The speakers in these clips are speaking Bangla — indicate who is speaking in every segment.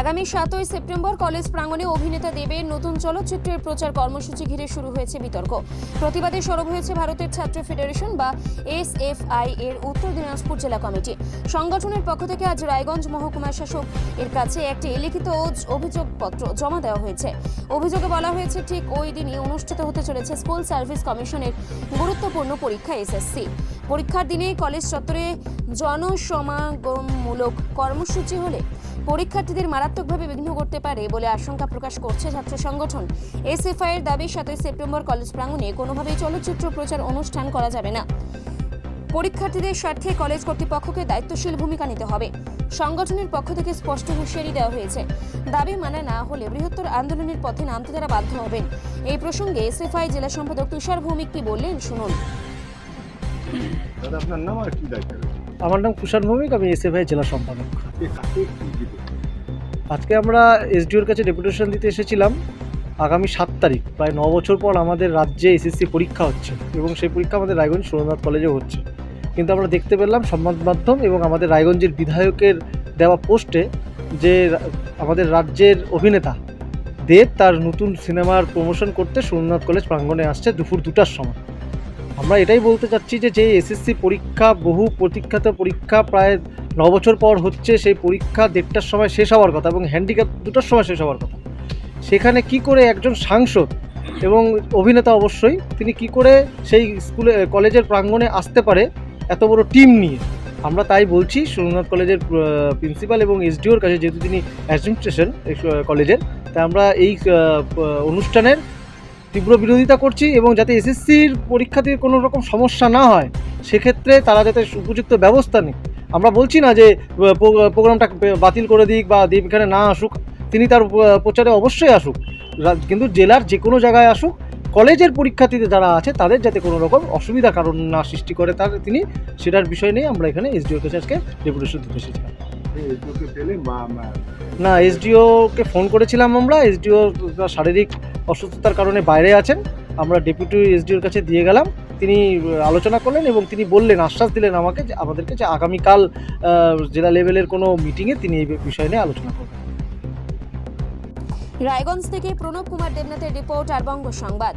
Speaker 1: আগামী সাতই সেপ্টেম্বর কলেজ প্রাঙ্গণে অভিনেতা দেবের নতুন চলচ্চিত্রের প্রচার কর্মসূচি ঘিরে শুরু হয়েছে বিতর্ক। প্রতিবাদে সরব হয়েছে ভারতের ছাত্র ফেডারেশন বা এসএফআই এর উত্তর দিনাজপুর জেলা কমিটি। সংগঠনের পক্ষ থেকে আজ রায়গঞ্জ মহকুমা শাসক এর কাছে একটি লিখিত অভিযোগপত্র জমা দেওয়া হয়েছে। অভিযোগে বলা হয়েছে, ঠিক ওই দিনই অনুষ্ঠিত হতে চলেছে স্কুল সার্ভিস কমিশনের গুরুত্বপূর্ণ পরীক্ষা এসএসসি পরীক্ষার দিনে কলেজ চত্বরে জনসমাগমমূলক কর্মসূচি হলে পরীক্ষার্থীদের মারাত্মকভাবে বিঘ্ন করতে পারে বলে আশঙ্কা প্রকাশ করছে ছাত্র সংগঠন। এসএফআই এর দাবি, সাতই সেপ্টেম্বর কলেজ প্রাঙ্গণে কোনোভাবেই চলচ্চিত্র প্রচার অনুষ্ঠান করা যাবে না। পরীক্ষার্থীদের স্বার্থে কলেজ কর্তৃপক্ষকে দায়িত্বশীল ভূমিকা নিতে হবে। সংগঠনের পক্ষ থেকে স্পষ্ট হুঁশিয়ারি দেওয়া হয়েছে। দাবি মানা না হলে বৃহত্তর আন্দোলনের পথে নামতে তারা বাধ্য হবেন। এই প্রসঙ্গে এসএফআই জেলা সম্পাদক তুষার ভৌমিক কি বললেন, শুনুন।
Speaker 2: আপনার নাম আর কি দায়িত্ব?
Speaker 3: আমার নাম কুষাণ ভৌমিক, আমি এসএফআই জেলা সম্পাদক।
Speaker 2: আজকে
Speaker 3: আমরা এসডিওর কাছে ডেপুটেশন দিতে এসেছিলাম আগামী সাত তারিখ, প্রায় ন বছর পর আমাদের রাজ্যে এসএসসি পরীক্ষা হচ্ছে এবং সেই পরীক্ষা আমাদের রায়গঞ্জ সুরেন্দ্রনাথ কলেজে হচ্ছে। কিন্তু আমরা দেখতে পেলাম সংবাদ মাধ্যম এবং আমাদের রায়গঞ্জের বিধায়কের দেওয়া পোস্টে যে আমাদের রাজ্যের অভিনেতা দেব তার নতুন সিনেমার প্রমোশন করতে সুরেন্দ্রনাথ কলেজ প্রাঙ্গণে আসছে দুপুর দুটার সময়। আমরা এটাই বলতে চাচ্ছি যে যে এসএসসি পরীক্ষা, বহু প্রতীক্ষাত পরীক্ষা প্রায় ন বছর পর হচ্ছে সেই পরীক্ষা দেড়টার সময় শেষ হওয়ার কথা এবং হ্যান্ডিক্যাপ দুটার সময় শেষ হওয়ার কথা। সেখানে কি করে একজন সাংসদ এবং অভিনেতা অবশ্যই তিনি কি করে সেই স্কুলে, কলেজের প্রাঙ্গণে আসতে পারে এত বড় টিম নিয়ে? আমরা তাই বলছি, সোমনাথ কলেজের প্রিন্সিপাল এবং এসডিওর কাছে যেহেতু তিনি অ্যাডমিনিস্ট্রেশন কলেজের, তাই আমরা এই অনুষ্ঠানের তীব্র বিরোধিতা করছি এবং যাতে এসএসসির পরীক্ষাতে কোনো রকম সমস্যা না হয় সেক্ষেত্রে তারা যাতে উপযুক্ত ব্যবস্থা নেই আমরা বলছি না যে প্রোগ্রামটা বাতিল করে দিক বা দেব এখানে না আসুক তিনি তার প্রচারে অবশ্যই আসুক। কিন্তু জেলার যে কোনো জায়গায় আসুক কলেজের পরীক্ষার্থীদের যারা আছে তাদের যাতে কোনো রকম অসুবিধা কারণ না সৃষ্টি করে তার তিনি সেটার বিষয় নিয়ে আমরা এখানে এসডিও কাছে আজকে ডেপুটেশন দিতে এসেছিলাম। না এসডিওকে ফোন করেছিলাম আমরা এসডিও শারীরিক অসুস্থতার কারণে বাইরে আছেন। আমরা ডেপুটি এসডিওর কাছে দিয়ে গেলাম। তিনি আলোচনা করলেন এবং তিনি বললেন, আশ্বাস দিলেন আমাকে যে আমাদের কাছে আগামীকাল জেলা লেভেলের কোনো মিটিংয়ে তিনি এই বিষয় নিয়ে আলোচনা করবেন।
Speaker 1: রায়গঞ্জ থেকে প্রণব কুমার দেবনাথের রিপোর্ট, আর বঙ্গ সংবাদ।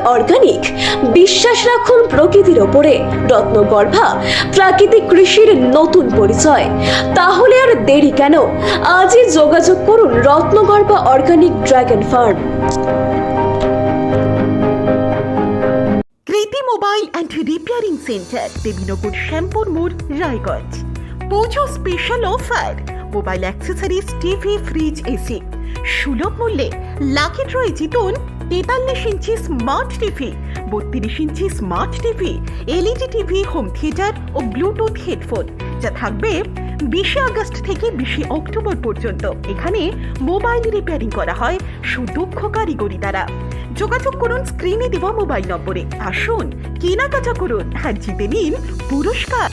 Speaker 4: অর্গানিক বিশ্বাস রাখুন প্রকৃতির ওপরে। রত্নগর্ভা, প্রাকৃতিক কৃষির নতুন পরিচয়। তাহলে আর দেরি কেন? আজই যোগাযোগ করুন Ratnagarbha organic dragon farm
Speaker 5: Kriti mobile and repairing centre, Debinagar Shyampur মোড়, Raiganj. Puja special offer mobile accessories TV fridge AC সুলভ মূল্যে লাকি ড্রয়ে জিতুন তেতাল্লিশ ইঞ্চি স্মার্ট টিভি বত্রিশ inch smart TV LED TV home theatre ও ব্লুটুথ হেডফোন যা থাকবে বিশে আগস্ট থেকে বিশে অক্টোবর পর্যন্ত। এখানে মোবাইল রিপেয়ারিং করা হয় সুদক্ষ কারিগরি দ্বারা। যোগাযোগ করুন স্ক্রিনে দেওয়া মোবাইল নম্বরে। আসুন, কেনাকাটা করুন আর জিতে নিন পুরস্কার।